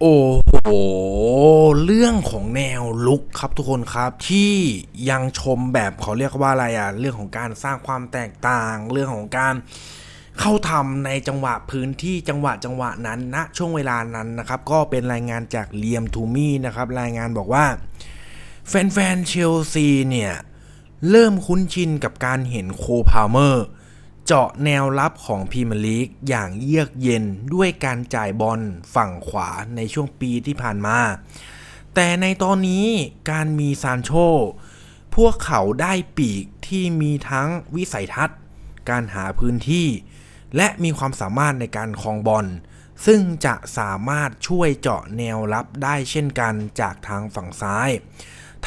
โอ้โห เรื่องของแนวลุกครับทุกคนครับที่ยังชมแบบเขาเรียกว่าอะไรอะเรื่องของการสร้างความแตกต่าง เรื่องของการเข้าทำในจังหวะพื้นที่จังหวะจังหวะนั้นณช่วงเวลานั้นนะครับ ก็เป็นรายงานจากเลียมทูมี่นะครับ รายงานบอกว่า แฟนๆเชลซีเนี่ย เริ่มคุ้นชินกับการเห็นโคพาเมอร์ เจาะแนวรับของพรีเมียร์ลีกอย่างเยือกเย็นด้วยการจ่ายบอลฝั่งขวาในช่วงปีที่ผ่านมา แต่ในตอนนี้การมีซานโช พวกเขาได้ปีกที่มีทั้งวิสัยทัศน์ การหาพื้นที่ และมีความสามารถในการครองบอลซึ่งจะสามารถช่วยเจาะแนวรับได้เช่นกันจากทางฝั่งซ้าย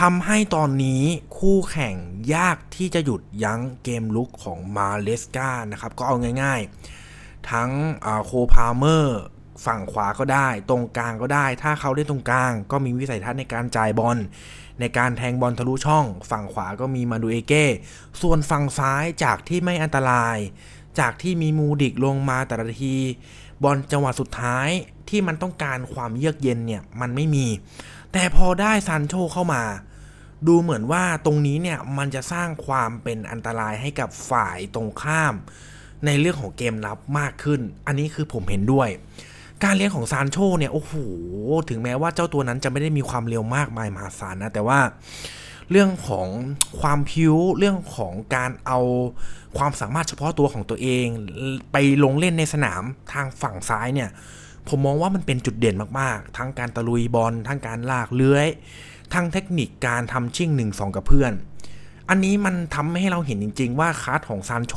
ทำให้ตอนนี้คู่แข่งยากที่จะหยุดยั้งเกมลุกของมาเลสกานะครับ ก็เอาง่ายๆ ทั้งโคพาเมอร์ฝั่งขวาก็ได้ ตรงกลางก็ได้ ถ้าเขาได้ตรงกลาง ก็มีวิสัยทัศน์ในการจ่ายบอล ในการแทงบอลทะลุช่อง ฝั่งขวาก็มีมาดูเอเก้ ส่วนฝั่งซ้ายจากที่ไม่อันตราย จากที่มีมูดิกลงมาแต่ละที บอลจังหวะสุดท้ายที่มันต้องการความเยือกเย็นเนี่ยมันไม่มี แต่พอได้ซานโชเข้ามา ดูเหมือนว่าตรงนี้เนี่ยมันจะสร้างความเป็นอันตรายให้กับฝ่ายตรงข้าม ในเรื่องของเกมรับมากขึ้น อันนี้คือผมเห็นด้วย การเลี้ยงของซานโชเนี่ยโอ้โหถึงแม้ว่าเจ้าตัวนั้นจะไม่ได้มีความเร็วมากมายมหาศาลนะแต่ว่าเรื่องของความพิ้วเรื่องของการเอาความสามารถเฉพาะตัวของตัวเอง ไปลงเล่นในสนามทางฝั่งซ้ายเนี่ยผมมองว่ามันเป็นจุดเด่นมาก ๆ ทั้งการตะลุยบอลทั้งการลากเลื้อย ทั้งเทคนิคการทำชิ่งหนึ่งสองกับเพื่อน อันนี้มันทำให้เราเห็นจริง ๆ ว่าคาร์ดของซานโช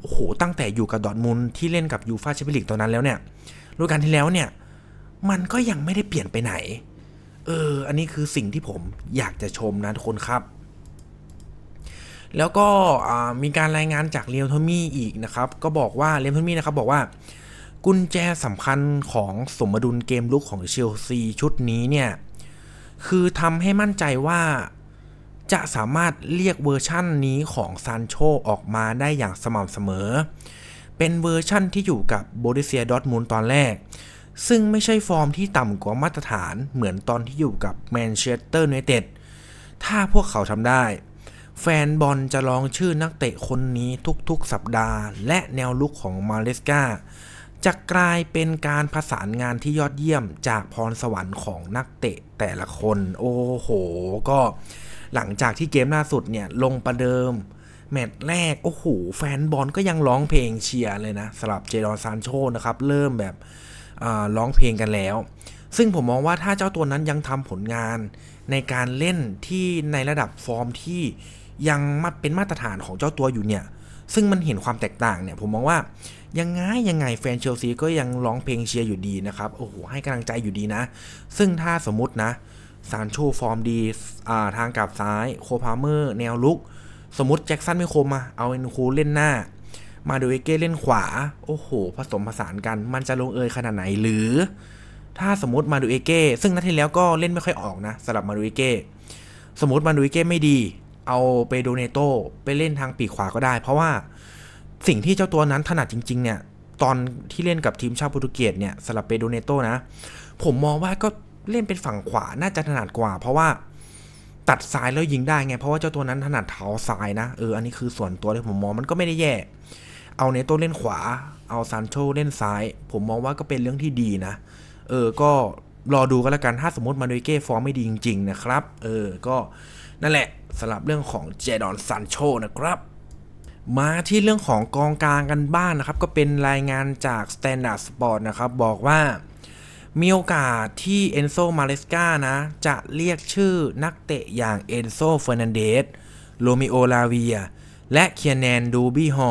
โอ้โห ตั้งแต่อยู่กับดอทมุนที่เล่นกับยูฟาแชมเปี้ยนลีกตอนนั้นแล้วเนี่ยฤดูกาลที่แล้วเนี่ย มันก็ยังไม่ได้เปลี่ยนไปไหน เออ อันนี้คือสิ่งที่ผมอยากจะชมนะทุกคนครับ แล้วก็มีการรายงานจากเลียวทอมี่อีกนะครับ ก็บอกว่าเลียวทอมี่นะครับบอกว่า กุญแจสำคัญของสมดุลเกมลุกของเชลซีชุดนี้เนี่ย คือทำให้มั่นใจว่าจะสามารถเรียกเวอร์ชั่นนี้ของซานโชออกมาได้อย่างสม่ำเสมอ เป็นเวอร์ชั่นที่อยู่กับโบริเซียดอทมุนด์ตอนแรก ซึ่งไม่ใช่ฟอร์มที่ต่ำกว่ามาตรฐานเหมือนตอนที่อยู่กับแมนเชสเตอร์ยูไนเต็ด ถ้าพวกเขาทำได้ แฟนบอลจะลองชื่อนักเตะคนนี้ทุกๆสัปดาห์ และแนวลุกของมาเลสกา จะกลายเป็นการผสานงานที่ยอดเยี่ยมจากพรสวรรค์ของนักเตะแต่ละคน โอ้โห ก็หลังจากที่เกมล่าสุดเนี่ยลงประเดิม แมตช์แรก โอ้โห แฟนบอลก็ยังร้องเพลงเชียร์เลยนะสำหรับเจดอนซานโชนะครับ เริ่มแบบร้องเพลงกันแล้ว ซึ่งผมมองว่าถ้าเจ้าตัวนั้นยังทำผลงานในการเล่นที่ในระดับฟอร์มที่ยังมาเป็นมาตรฐานของเจ้าตัวอยู่เนี่ย ซึ่งมันเห็นความแตกต่างเนี่ยผมมองว่ายังไงยังไงแฟนเชลซีก็ยังร้องเพลงเชียร์อยู่ดีนะครับโอ้โหให้กำลังใจอยู่ดีนะ ซึ่งถ้าสมมตินะซานโชฟอร์มดีทางกับซ้ายโคพาเมอร์แนวลุก สมมติแจ็คสันไม่คมมาเอาเอ็นคูเล่นหน้า มาดูเอเก้เล่นขวา โอ้โห ผสมผสานกัน มันจะลงเอยขนาดไหนหรือ ถ้าสมมติมาดูเอเก้ซึ่งนัดที่แล้วก็เล่นไม่ค่อยออกนะสำหรับมาดูเอเก้สมมติมาดูเอเก้ไม่ดี เอาไปโดเนโตไปเล่นทางปีกขวาก็ได้ เพราะว่าสิ่งที่เจ้าตัวนั้นถนัดจริง ๆ เนี่ย ตอนที่เล่นกับทีมชาติโปรตุเกสเนี่ยสลับเปโดเนโตนะ ผมมองว่าก็เล่นเป็นฝั่งขวาน่าจะถนัดกว่า เพราะว่าตัดซ้ายแล้วยิงได้ไง เพราะว่าเจ้าตัวนั้นถนัดเท้าซ้ายนะเอออันนี้คือส่วนตัวที่ผมมองมันก็ไม่ได้แย่ เอาเนโตเล่นขวา เอาซานโชเล่นซ้าย ผมมองว่าก็เป็นเรื่องที่ดีนะ เออก็รอดูกันแล้วกันถ้าสมมติมาโดยเก้ฟอร์มไม่ดีจริง ๆ นะครับ เออก็นั่นแหละ สำหรับเรื่องของเจดอนซานโชนะครับ มาที่เรื่องของกองกลางกันบ้างนนะครับ ก็เป็นรายงานจาก Standard Sport นะครับ บอกว่ามีโอกาสที่เอนโซมาเลสกานะ จะเรียกชื่อนักเตะอย่างเอนโซเฟอร์นันเดสโรมิโอลาเวีย และเคียนแนนดูบี้ฮอ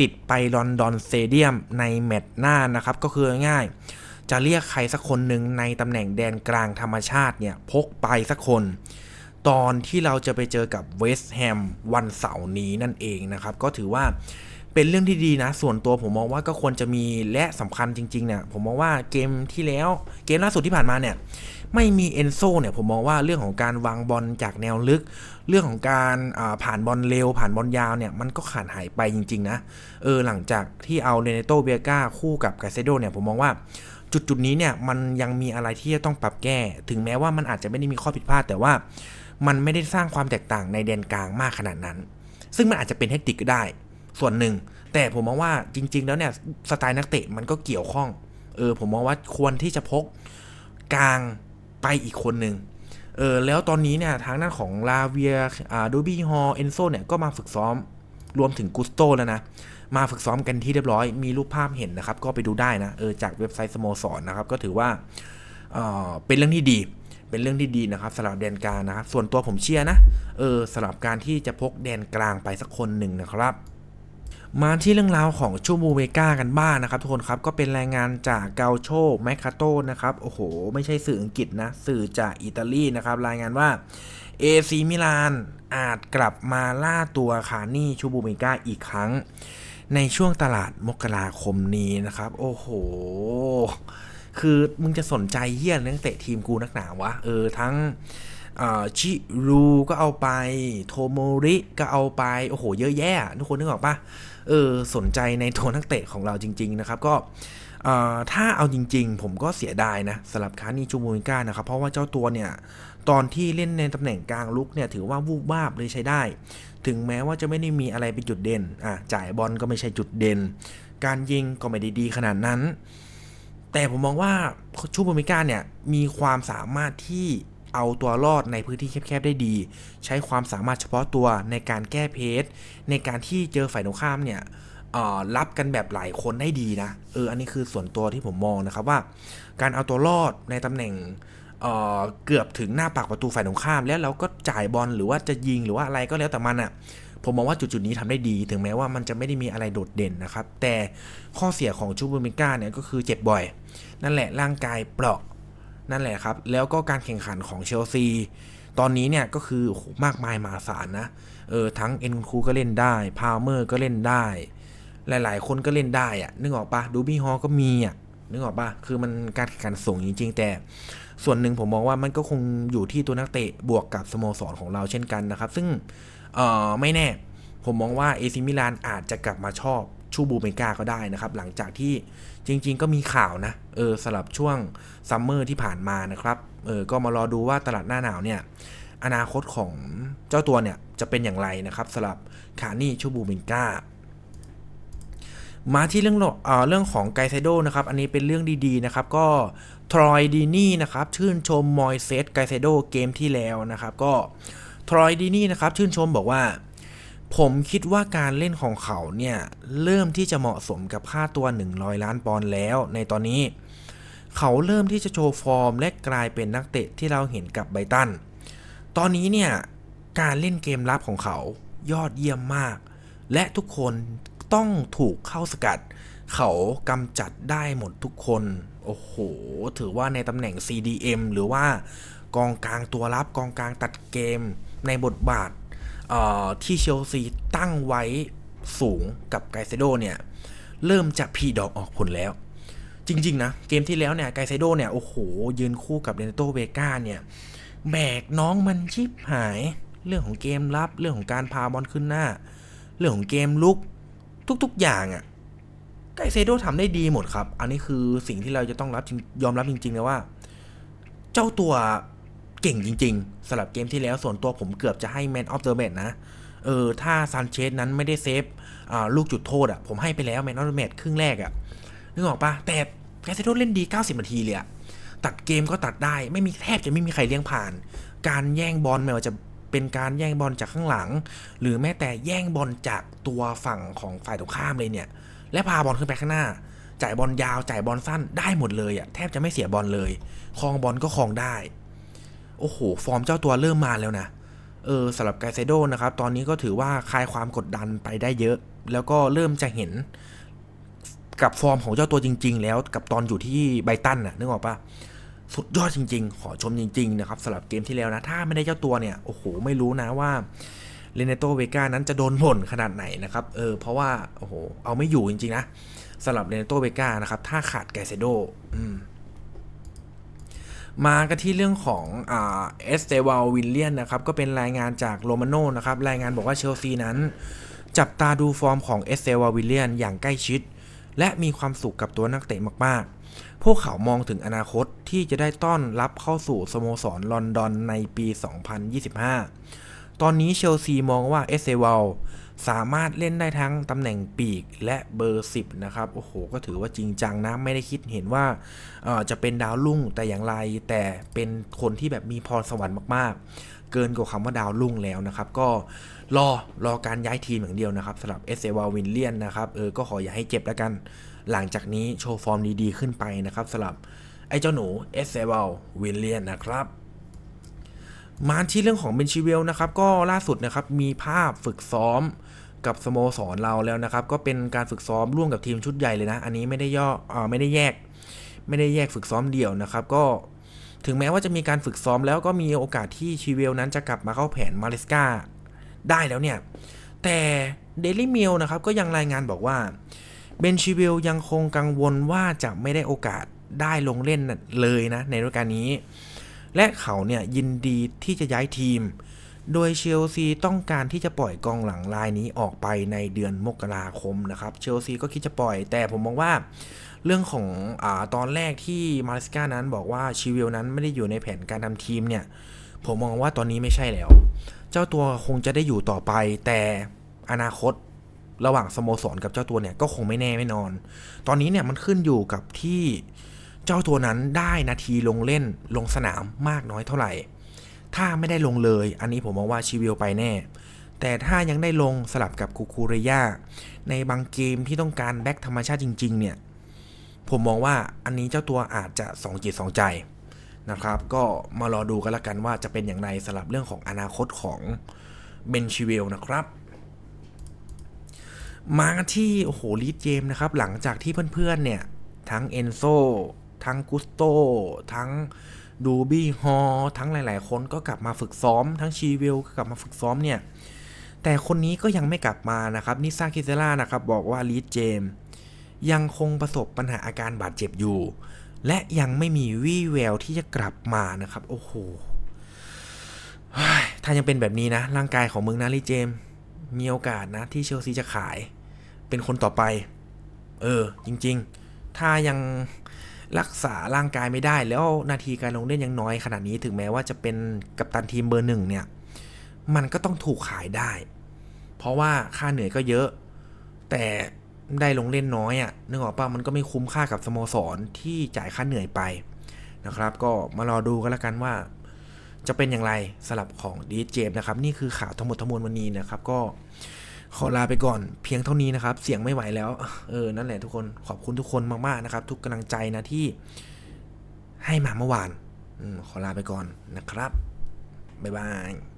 ติดไปลอนดอนสเตเดียมในแมตช์หน้านะครับ ก็คือง่าย จะเรียกใครสักคนหนึ่งในตำแหน่งแดนกลางธรรมชาติเนี่ย พกไปสักคน ตอนที่เราจะไปเจอกับเวสต์แฮมวันเสาร์นี้นั่นเองนะครับ ก็ถือว่าเป็นเรื่องที่ดีนะ ส่วนตัวผมมองว่าก็ควรจะมีและสำคัญจริงๆเนี่ยผมมองว่าเกมที่แล้วเกมล่าสุดที่ผ่านมาเนี่ยไม่มีเอนโซเนี่ยผมมองว่าเรื่องของการวางบอลจากแนวลึก เรื่องของการผ่านบอลเร็ว ผ่านบอลยาวเนี่ยมันก็ขาดหายไปจริง ๆ นะเออหลังจากที่เอาเรเนโตเบียกาคู่กับกาเซโดเนี่ยผมมองว่าจุดจุดๆนี้เนี่ยมันยังมีอะไรที่จะต้องปรับแก้ ถึงแม้ว่ามันอาจจะไม่ได้มีข้อผิดพลาดแต่ว่า มันไม่ได้สร้างความแตกต่างในแดนกลางมากขนาดนั้น ซึ่งมันอาจจะเป็นเทคนิคก็ได้ ส่วนหนึ่ง แต่ผมมองว่าจริง ๆ แล้วเนี่ยสไตล์นักเตะมันก็เกี่ยวข้อง เออผมมองว่าควรที่จะพกกลางไปอีกคนหนึ่งเออแล้วตอนนี้เนี่ยทางด้านของลาเวียอ่าดูบี้ฮอเอนโซเนี่ยก็มาฝึกซ้อมรวมถึงกุสโตแล้วนะ มาฝึกซ้อมกันที่เรียบร้อย มีรูปภาพเห็นนะครับ ก็ไปดูได้นะ เออ จากเว็บไซต์สโมสรนะครับ ก็ถือว่าเออเป็นเรื่องที่ดี เป็นเรื่องที่ดีนะครับสำหรับแดนกลางนะครับ ส่วนตัวผมเชียร์นะเออสำหรับการที่จะพกแดนกลางไปสักคนหนึ่งนะครับมาที่เรื่องราวของชูบูเมกากันบ้างนะครับ ทุกคนครับก็เป็นรายงานจากเกาโชแมคคาโตนะครับโอ้โห ไม่ใช่สื่ออังกฤษนะ สื่อจากอิตาลีนะครับ รายงานว่าเอซีมิลานอาจกลับมาล่าตัวคานี่ชูบูเมกาอีกครั้ง ในช่วงตลาดมกราคมนี้นะครับ โอ้โห คือมึงจะสนใจเฮี้ยนักเตะทีมกูนักหนาวะ เออ ทั้งชิรูก็เอาไป โทโมริก็เอาไป โอ้โห เยอะแยะ ทุกคนนึกออกปะเออ สนใจในตัวนักเตะของเราจริง ๆ นะครับ ก็ถ้าเอาจริง ๆ ผมก็เสียดายนะสำหรับคานีจูมูมิก้านะครับ เพราะว่าเจ้าตัวเนี่ย ตอนที่เล่นในตำแหน่งกลางลุกเนี่ย ถือว่าวูบวาบเลยใช้ได้ ถึงแม้ว่าจะไม่ได้มีอะไรเป็นจุดเด่น อะ จ่ายบอลก็ไม่ใช่จุดเด่น การยิงก็ไม่ได้ดีขนาดนั้น แต่ผมมองว่าชูบูมิก้าเนี่ยมีความสามารถที่เอาตัวรอดในพื้นที่แคบๆได้ดี ใช้ความสามารถเฉพาะตัวในการแก้เพจในการที่เจอฝ่ายตรงข้ามเนี่ยรับกันแบบหลายคนได้ดีนะเอออันนี้คือส่วนตัวที่ผมมองนะครับว่า การเอาตัวรอดในตำแหน่งเเกือบถึงหน้าปากประตูฝ่ายตรงข้าม แล้วเราก็จ่ายบอลหรือว่าจะยิงหรือว่าอะไรก็แล้วแต่มันอะ่ะ ผมมองว่าจุดๆนี้ทำได้ดี ถึงแม้ว่ามันจะไม่ได้มีอะไรโดดเด่นนะครับ แต่ข้อเสียของชูบูมิก้าเนี่ยก็คือเจ็บบ่อย นั่นแหละร่างกายเปราะนั่นแหละครับ แล้วก็การแข่งขันของเชลซีตอนนี้เนี่ยก็คือโอ้โหมากมายมหาศาลนะเออทั้งเอ็นคูก็เล่นได้พาวเมอร์ก็เล่นได้ หลาย ๆ คนก็เล่นได้อะนึกออกปะดูบี้ฮอก็มีอะนึกออกปะคือมันการแข่งขันสูงจริง ๆ แต่ส่วนหนึ่งผมมองว่ามันก็คงอยู่ที่ตัวนักเตะบวกกับสโมสรของเราเช่นกันนะครับ ซึ่ง เออไม่แน่ ผมมองว่าเอซิมิลานอาจจะกลับมาชอบชูบูเมกาก็ได้นะครับ หลังจากที่จริง ๆ ก็มีข่าวนะเออสลับช่วงซัมเมอร์ที่ผ่านมานะครับเออก็มารอดูว่าตลาดหน้าหนาวเนี่ยอนาคตของเจ้าตัวเนี่ยจะเป็นอย่างไรนะครับสำหรับคานี่ชูบูเมกามาที่เรื่องเอ่อเรื่องของไกเซโดนะครับ อันนี้เป็นเรื่องดี ๆ นะครับ ก็ทรอยดีนี่นะครับ ชื่นชมมอยเซตไกเซโดเกมที่แล้วนะครับ ก็ ทรอยดีนี่นะครับชื่นชมบอกว่า ผมคิดว่าการเล่นของเขาเนี่ยเริ่มที่จะเหมาะสมกับค่าตัว 100 ล้านปอนด์แล้วในตอนนี้ เขาเริ่มที่จะโชว์ฟอร์ม และกลายเป็นนักเตะที่เราเห็นกับไบตัน ตอนนี้เนี่ยการเล่นเกมรับของเขายอดเยี่ยมมาก และทุกคนต้องถูกเข้าสกัด เขากำจัดได้หมดทุกคน โอ้โห ถือว่าในตำแหน่ง CDM หรือว่ากองกลางตัวรับกองกลางตัดเกม ในบทบาทที่เชลซีตั้งไว้สูงกับไกเซโดเนี่ย เริ่มจะพีดอกออกผลแล้ว จริง ๆ นะ เกมที่แล้วเนี่ยไกเซโดเนี่ย โอ้โห ยืนคู่กับเรนโตเวกาเนี่ย แบกน้องมันชิบหายเรื่องของเกมรับเรื่องของการพาบอลขึ้นหน้า เรื่องของเกมลุกทุก ๆ อย่างอะ่ะไกเซโดทำได้ดีหมดครับ อันนี้คือสิ่งที่เราจะต้องรับยอมรับจริงๆนะว่า เจ้าตัว เก่งจริงๆสำหรับเกมที่แล้วส่วนตัวผมเกือบจะให้ Man of the Match นะ เออ ถ้าซานเชสนั้นไม่ได้เซฟลูกจุดโทษอะ่ะ ผมให้ไปแล้ว Man of the Match ครึ่งแรกอะ่ะ นึกออกปะแต่ไกเซโดเล่นดี 90 นาทีเลยอะตัดเกมก็ตัดได้ไม่มีแทบจะไม่มีใครเลี้ยงผ่าน การแย่งบอลไม่ว่าจะเป็นการแย่งบอลจากข้างหลัง หรือแม้แต่แย่งบอลจากตัวฝั่งของฝ่ายตรงข้ามเลยเนี่ย และพาบอลขึ้นไปข้างหน้า จ่ายบอลยาวจ่ายบอลสั้นได้หมดเลยอะแทบจะไม่เสียบอลเลยครองบอลก็ครองได้ อ้โห ฟอร์มเจ้าตัวเริ่มมาแล้วนะ เออสำหรับไกเซโดนะครับ ตอนนี้ก็ถือว่าคลายความกดดันไปได้เยอะ แล้วก็เริ่มจะเห็นกับฟอร์มของเจ้าตัวจริง ๆ แล้วกับตอนอยู่ที่ไบตันน่ะนึกออกปะสุดยอดจริง ๆ ขอชมจริง ๆ นะครับสำหรับเกมที่แล้วนะ ถ้าไม่ได้เจ้าตัวเนี่ย โอ้โห ไม่รู้นะว่าเรเนโตเวกานั้นจะโดนบ่นขนาดไหนนะครับ เออ เพราะว่า โอ้โห เอาไม่อยู่จริง ๆ นะสำหรับเรเนโตเวกานะครับ ถ้าขาดไกเซโดอืม มากันที่เรื่องของเอสเตวาลวิลเลียนนะครับก็เป็นรายงานจากโรมาโนนะครับรายงานบอกว่าเชลซีนั้น จับตาดูฟอร์มของเอสเตวาลวิลเลียนอย่างใกล้ชิด และมีความสุขกับตัวนักเตะมาก ๆ พวกเขามองถึงอนาคตที่จะได้ต้อนรับเข้าสู่สโมสรลอนดอนในปี 2025 ตอนนี้เชลซีมองว่าเอสเซวาล สามารถเล่นได้ทั้งตำแหน่งปีกและเบอร์ 10 นะครับ โอ้โห ก็ถือว่าจริงจังนะ ไม่ได้คิดเห็นว่าจะเป็นดาวรุ่งแต่อย่างไร แต่เป็นคนที่แบบมีพรสวรรค์มาก ๆ เกินกว่าคำว่าดาวรุ่งแล้วนะครับ ก็รอรอการย้ายทีมอย่างเดียวนะครับสำหรับเอเซวาวินเลียนนะครับ เออ ก็ขออย่าให้เจ็บแล้วกัน หลังจากนี้โชว์ฟอร์มดีๆ ขึ้นไปนะครับสำหรับไอ้เจ้าหนูเอเซวาวินเลียนนะครับมาที่เรื่องของเบนชิเวลนะครับก็ล่าสุดนะครับมีภาพฝึกซ้อม กับสโมสรเราแล้วนะครับ ก็เป็นการฝึกซ้อมร่วมกับทีมชุดใหญ่เลยนะ อันนี้ไม่ได้ย่ออไม่ได้แยก ไม่ได้แยกฝึกซ้อมเดี่ยวนะครับ ก็ถึงแม้ว่าจะมีการฝึกซ้อมแล้วก็มีโอกาสที่ชิเวลนั้นจะกลับมาเข้าแผนมาเลสกาได้แล้วเนี่ย แต่เดลี่เมลนะครับก็ยังรายงานบอกว่าเบนชิเวลยังคงกังวลว่าจะไม่ได้โอกาสได้ลงเล่นเลยนะในฤดูกาลนี้ และเขาเนี่ยยินดีที่จะย้ายทีม โดยเชลซีต้องการที่จะปล่อยกองหลังรายนี้ออกไปในเดือนมกราคมนะครับ เชลซีก็คิดจะปล่อย แต่ผมมองว่าเรื่องของอาตอนแรกที่มาริสกานั้นบอกว่าชิวิลนั้นไม่ได้อยู่ในแผนการทำทีมเนี่ย ผมมองว่าตอนนี้ไม่ใช่แล้ว เจ้าตัวคงจะได้อยู่ต่อไป แต่อนาคตระหว่างสโมสรกับเจ้าตัวเนี่ยก็คงไม่แน่ไม่นอน ตอนนี้เนี่ยมันขึ้นอยู่กับที่เจ้าตัวนั้นได้นาทีลงเล่นลงสนามมากน้อยเท่าไหร่ ถ้าไม่ได้ลงเลย อันนี้ผมมองว่าชิวิลไปแน่ แต่ถ้ายังได้ลงสลับกับคูคูเรยาในบางเกมที่ต้องการแบ็คธรรมชาติจริง ๆ เนี่ย ผมมองว่าอันนี้เจ้าตัวอาจจะสองจิตสองใจนะครับ ก็มารอดูกันละกันว่าจะเป็นอย่างไรสำหรับเรื่องของอนาคตของเบนชิเวลนะครับมาที่โอ้โหลีดเจมนะครับ หลังจากที่เพื่อนๆเนี่ย ทั้งเอนโซทั้งกุสโตทั้ง ดูบี้ฮอทั้งหลาย ๆ คนก็กลับมาฝึกซ้อม ทั้งชีวิลก็กลับมาฝึกซ้อมเนี่ย แต่คนนี้ก็ยังไม่กลับมานะครับนิซาคิเซล่านะครับบอกว่าลีดเจมยังคงประสบปัญหาอาการบาดเจ็บอยู่ และยังไม่มีวี่แววที่จะกลับมานะครับ โอ้โหถ้ายังเป็นแบบนี้นะ ร่างกายของมึงนะลีดเจม มีโอกาสนะ ที่เชลซีจะขาย เป็นคนต่อไป เออ จริง ๆ ถ้ายัง รักษาร่างกายไม่ได้ แล้วนาทีการลงเล่นยังน้อยขนาดนี้ถึงแม้ว่าจะเป็นกัปตันทีมเบอร์หนึ่งเนี่ย มันก็ต้องถูกขายได้ เพราะว่าค่าเหนื่อยก็เยอะ แต่ได้ลงเล่นน้อยอะ่ะนึกออกป่ะมันก็ไม่คุ้มค่ากับสโมสรที่จ่ายค่าเหนื่อยไปนะครับ ก็มารอดูกันล้วกันว่า จะเป็นอย่างไรสลับของดีเจมนะครับ นี่คือข่าวทั้งหมดทั้งมวลวันนี้นะครับก็ ขอลาไปก่อนเพียงเท่านี้นะครับ เสียงไม่ไหวแล้ว เออ นั่นแหละทุกคน ขอบคุณทุกคนมากๆนะครับ ทุกกำลังใจนะที่ให้มาเมื่อวานอขอลาไปก่อนนะครับ บ๊ายบาย